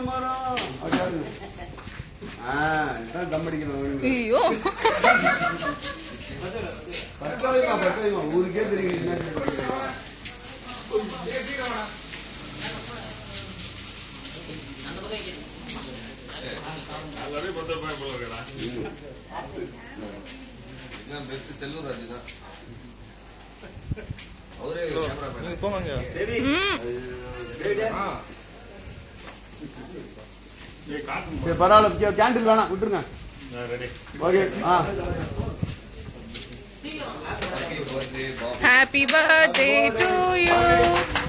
மரம். ஆ தம் அடிக்கணும். ஐயோ. பத்து வைமா பத்து வைமா ஊருக்கே தெரியும் என்ன செய்யறது. பெஸ்ட் செல்லூர் ராஜு தான். அவரே கேமரா போவாங்க ம். சரி பரவாயில்ல கேண்டில் வேணாம் விட்டுருங்க ஓகே ஆ பர்த்டே பாப் Happy birthday to you.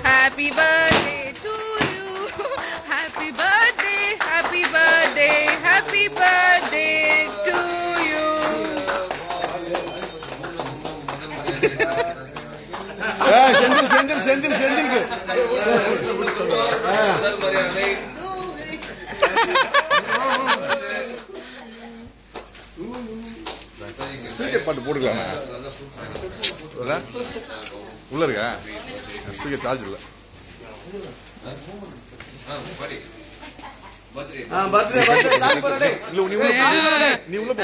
Happy birthday to you. Happy birthday, happy birthday, happy birthday to you. ஏ, செந்தில் செந்தில் செந்தில் மரியாதை ஸ்பீக்கர் பாட்டு போட்டுக்கலாமா? உள்ள இருக்கா? ஸ்பீக்கர் சார்ஜ் இல்ல.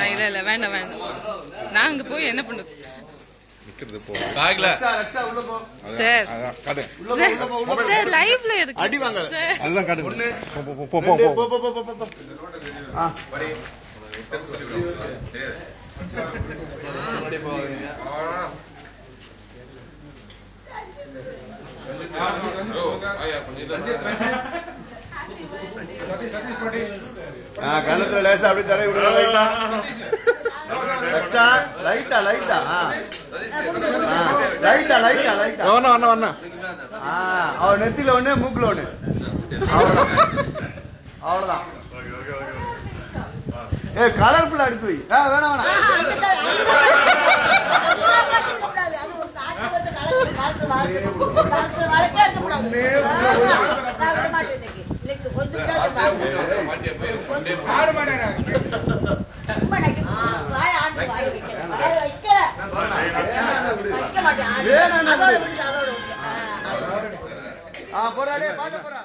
இல்ல இல்ல வேண்டாம் வேண்டாம். நான் அங்க போய் என்ன பண்ணுறது? நிக்கிறது போ. ரக்ஷா ரக்ஷா உள்ள போ. சார். போ சார் லைவ்ல இருக்கு அடி வாங்க. அதுதான் ஆ. கணத்துல லேசா அப்படி தடவி விடுங்க லைட்டா ரக்ஷா லைட்டா லைட்டா ஆ ஆ, லைட்டா லைட்டா லைட்டா வரணும் வரணும் வரணும் ஆ அவ நெத்தில ஒண்ணு மூக்குல ஒண்ணு அவ்வளவுதான் ஏ கலர்ஃபுல்லா எடுத்து வை ஆ வேணாம் வேணாம் மாட்டியா போய் கொண்டே போ. ஆ. போறாடே பாட்ட போறா.